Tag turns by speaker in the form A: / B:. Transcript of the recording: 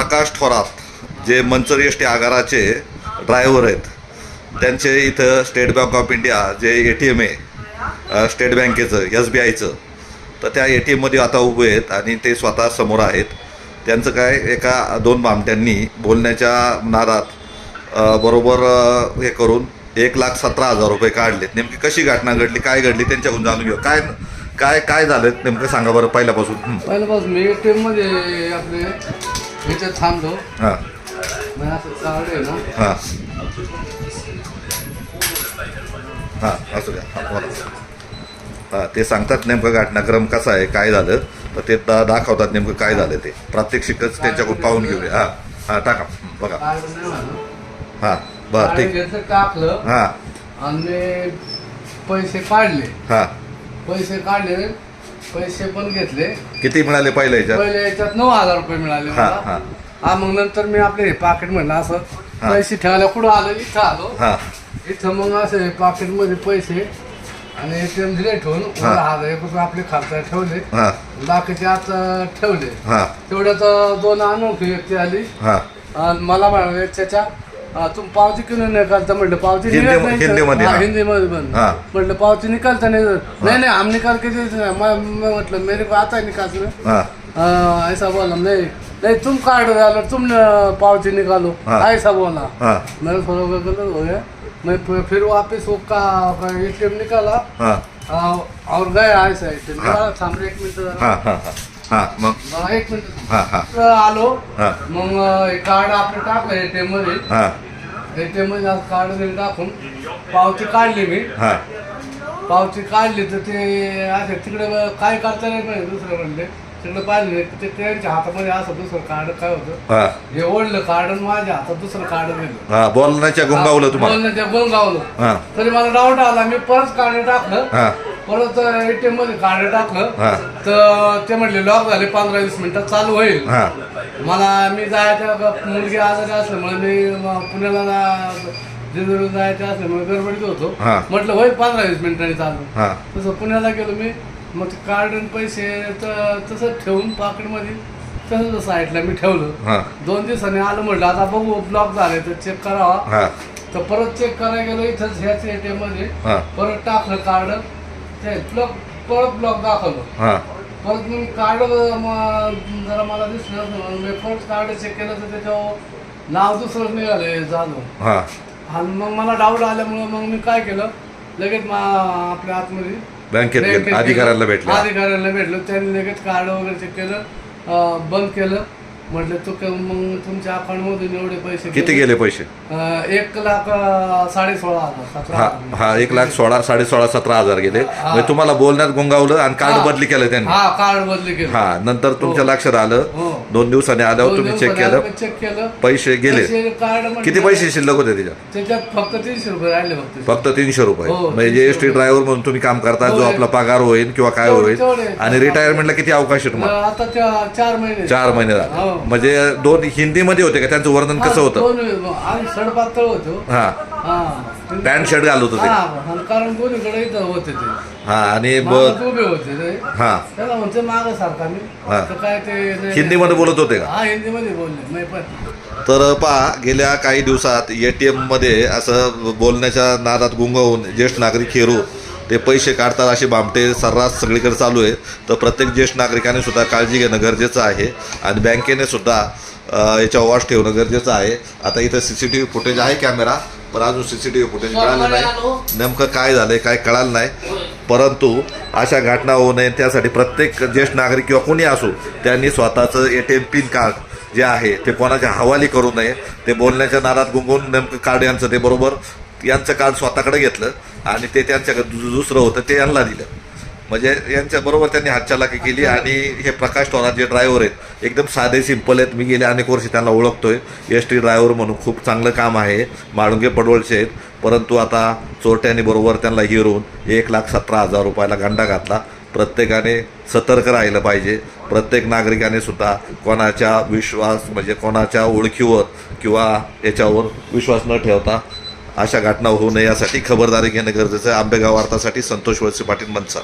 A: प्रकाश थोरात जे Manchar S T आगाराचे driver आहेत त्यांचे इथं स्टेट बँक ऑफ इंडिया जे ए टी एम आहे स्टेट बँकेचं एस बी आयचं तर त्या ए टी एममध्ये आता उभे आहेत आणि ते स्वतः समोर आहेत. त्यांचं काय एका दोन भामट्यांनी बोलण्याच्या नादात बरोबर हे करून एक लाख सतरा हजार रुपये काढलेत. नेमकी कशी घटना घडली काय घडली त्यांच्याकडून जाणून घेऊ. काय काय काय झालं? नेमकं सांगा बरं पहिल्यापासून. हं.
B: पहिल्यापासून मी एटीएममध्ये आपले ह्याच्यात थांबलो.
A: हां.
B: मग असं कार्ड आहे ना.
A: हां. हां असू द्या. हां बोला. हां ते सांगतात नेमकं घटनाक्रम कसा आहे काय झालं. तर ते दा दाखवतात नेमकं काय झालं ते. प्रात्यक्षिकच त्यांच्याकडून पाहून घेऊया. हां हां टाका. हं, बघा.
B: कार्ड नाही म्हणा.
A: हां बरं
B: कार्ड
A: ठीक.
B: टाकलं.
A: हां.
B: आणि पैसे काढले.
A: हां.
B: पैसे काढले पैसे पण घेतले.
A: किती मिळाले पहिल्या ह्याच्यात
B: पहिले याच्यात नऊ हजार रुपये मिळाले
A: हा,
B: मला.
A: हा.
B: हा मग नंतर मी आपले हे पाकिट म्हणलं असं. पैसे ठेवायला कुठं आलो? इथं आलो.
A: हां.
B: इथं मग असे पाकिटमध्ये पैसे आणि एटीएम दिले ठेवून. मला हजार एक रुपये आपले खात्यात ठेवले.
A: हां.
B: बाकीचे आता ठेवले.
A: हां.
B: तेवढ्यात दोन अनोखी व्यक्ती आली.
A: हां.
B: आणि मला म्हणाले पावती नाही निकालता? म्हटलं पावती
A: हिंदी-
B: निघत नाही तर-
A: हिंदीमध्ये,
B: हाँ,
A: हाँ.
B: हिंदीमध्ये पण
A: हाँ.
B: म्हटलं पावती निकालता नहीं नहीं नहीं हम निकाल के देते हैं मैं मैं मतलब मेरे को आता है
A: हां.
B: हाँ, ऐसा बोला नहीं नहीं तुम कार्ड डालो तुम पावती निकालो।
A: हाँ.
B: ऐसा बोला।
A: हां.
B: मेरा थोड़ा गलत हो गया। मैं फिर- फिर वापस वो का एटीएम निकाला।
A: हां.
B: और गया ऐसा एटीएम
A: हाँ.
B: थांब एक मिनिट जरा.
A: हां हां। हां मग.
B: एक मिनिट.
A: हां हां.
B: तर आलो.
A: हां.
B: मग हे कार्ड आपलं टाकलं एटीएममध्ये
A: हां.
B: एटीएममध्ये आज कार्ड बिल टाकून पावती काढली मी.
A: हां.
B: पावती काढली तर ते असे तिकडे काय करता नाही पाहिजे दुसरं म्हणले. तिकडे नाही ते त्यांच्या हातामध्ये असं दुसरं कार्ड काय होतं?
A: हां.
B: हे ओढलं कार्ड आणि माझ्या हातात दुसरं कार्ड
A: हां बोलण्याच्या गुंगावलं तुम्हाला.
B: बोलणं ते गोंगावलं
A: हां.
B: तरी मला डाऊट आला मी परत कार्ड टाकलं.
A: हां.
B: परत एटीएममध्ये कार्ड टाकलं तर ते म्हणले लॉक झाले पंधरा वीस मिनिटात चालू होईल.
A: हां.
B: मला मी जायचं ग- मुलगी आजारी असल्यामुळे मी म- पुण्याला जा- जेजुरीला जायचं असल्यामुळे गडबडीत होतो.
A: हा.
B: म्हटलं होईल पंधरा वीस मिनिटांनी चालू.
A: हां.
B: तसं पुण्याला गेलो मी मग ते कार्ड आणि पैसे तसंच ठेवून पाकिटमध्ये तसंच साईडला मी ठेवलं.
A: हां.
B: दोन दिवसांनी आलं म्हटलं आता बघू ब्लॉक झाले तर चेक करावा.
A: हां.
B: तर परत चेक करायला गेलो इथंच ह्याच एटीएममध्ये.
A: हां.
B: परत टाकलं कार्ड. ते ब्लॉक परत ब्लॉक दाखवलं.
A: हां.
B: परत मी कार्ड जरा मला दिसलं म्हणून मी परत कार्ड चेक केलं तर त्याच्यावर नाव दुसरं निघाले जाधव
A: हां.
B: आणि मग मला डाऊट आल्यामुळं मग मी काय केलं? लगेच मा आपल्या आतमध्ये
A: बँकेत गेले. अधिकाऱ्याला. भेटले.
B: अधिकाऱ्याला भेटलो. त्यांनी लगेच कार्ड वगैरे चेक केलं अं, बंद केलं. म्हटलं तू क- मग तुमच्या अकाउंटमधून एवढे पैसे
A: किती गेले पैसे?
B: अं, एक लाख अं, साडे सोळा हजार सतरा
A: हा
B: हजार.
A: हा एक लाख सोळा साडे सोळा सतरा हजार गेले. म्हणजे तुम्हाला बोलण्यात गुंगावलं आणि कार्ड
B: हा.
A: बदली केलं त्यांनी.
B: हा कार्ड बदली केलं.
A: हा नंतर तुमच्या लक्षात आलं.
B: हो.
A: दोन दिवसांनी आल्यावर तुम्ही चेक केलं.
B: चेक केलं.
A: पैसे गेले.
B: कार्ड म्हटलं-
A: किती पैसे शिल्लक होते त्याच्यात?
B: त्याच्यात फक्त तीनशे रुपये राहिले फक्त
A: फक्त तीनशे रुपये.
B: हो,
A: म्हणजे एस टी ड्रायव्हर म्हणून तुम्ही काम करता जो
B: हो.
A: आपला पगार होईल किंवा काय
B: तेवढे-
A: होईल.
B: तेवढे.
A: आणि रिटायरमेंटला किती अवकाश आहे तुम्हाला?
B: आता त्या चार महिने.
A: चार महिने झाले.
B: हो.
A: म्हणजे दोन हिंदीमध्ये होते का? त्यांचं वर्णन कसं होतं?
B: सडपातळ
A: हा.
B: हा.
A: पॅन्ट शर्ट घालत होते.
B: हा, आणि कारण दोन्हीकडे इथं होते ते.
A: हा आणि ब-
B: मागं उभे होते ते.
A: हा.
B: त्याला म्हणते माग सारखा मी.
A: हा.
B: तर काय ते नाही-
A: हिंदीमध्ये बोलत होते का?
B: हा हिंदीमध्ये बोलले. पण
A: तर पहा गेल्या काही दिवसात ए टी एममध्ये असं बोलण्याच्या नादात गुंगवून ज्येष्ठ नागरिक हेरू ते पैसे काढतात असे बामटे सर्रास सगळीकडे चालू आहे तर प्रत्येक ज्येष्ठ नागरिकाने सुद्धा काळजी घेणं गरजेचं आहे. आणि बँकेने सुद्धा अ, याच्यावर वॉच ठेवणं गरजेचं आहे. आता इथं C C T V footage आहे कॅमेरा पण अजून C C T V footage मिळालं. नाही नेमकं काय झालंय काय कळालं नाही. परंतु अशा घटना होऊ नये. त्यासाठी प्रत्येक ज्येष्ठ नागरिक किंवा कोणी असो त्यांनी स्वतःचं A T M pin card जे आहे ते कोणाच्या हवाली करू नये. ते बोलण्याच्या नादात गुंगून नेमकं कार्ड यांचं ते बरोबर यांचं काल स्वतःकडे घेतलं आणि ते त्यांच्याकडे दुसरं होतं ते यांना दिलं. म्हणजे यांच्याबरोबर त्यांनी हातचालाकी केली आणि हे प्रकाश थोरात जे ड्रायव्हर आहेत एकदम साधे सिंपल आहेत. मी गेले अनेक वर्षी त्यांना ओळखतोय. एस टी ड्रायव्हर म्हणून खूप चांगलं काम आहे. माळुंगे पडवळचे आहेत. परंतु आता चोरट्याने बरोबर त्यांना हिरून एक लाख सतरा हजार रुपयाला गंडा घातला. प्रत्येकाने सतर्क राहिलं पाहिजे. प्रत्येक नागरिकाने सुद्धा कोणाच्या विश्वास म्हणजे कोणाच्या ओळखीवर किंवा याच्यावर विश्वास न ठेवता अशा घटना होऊ नये यासाठी खबरदारी घेणं गरजेचं आहे. आंबेगाव वार्तासाठी संतोष वळसे पाटील मनसा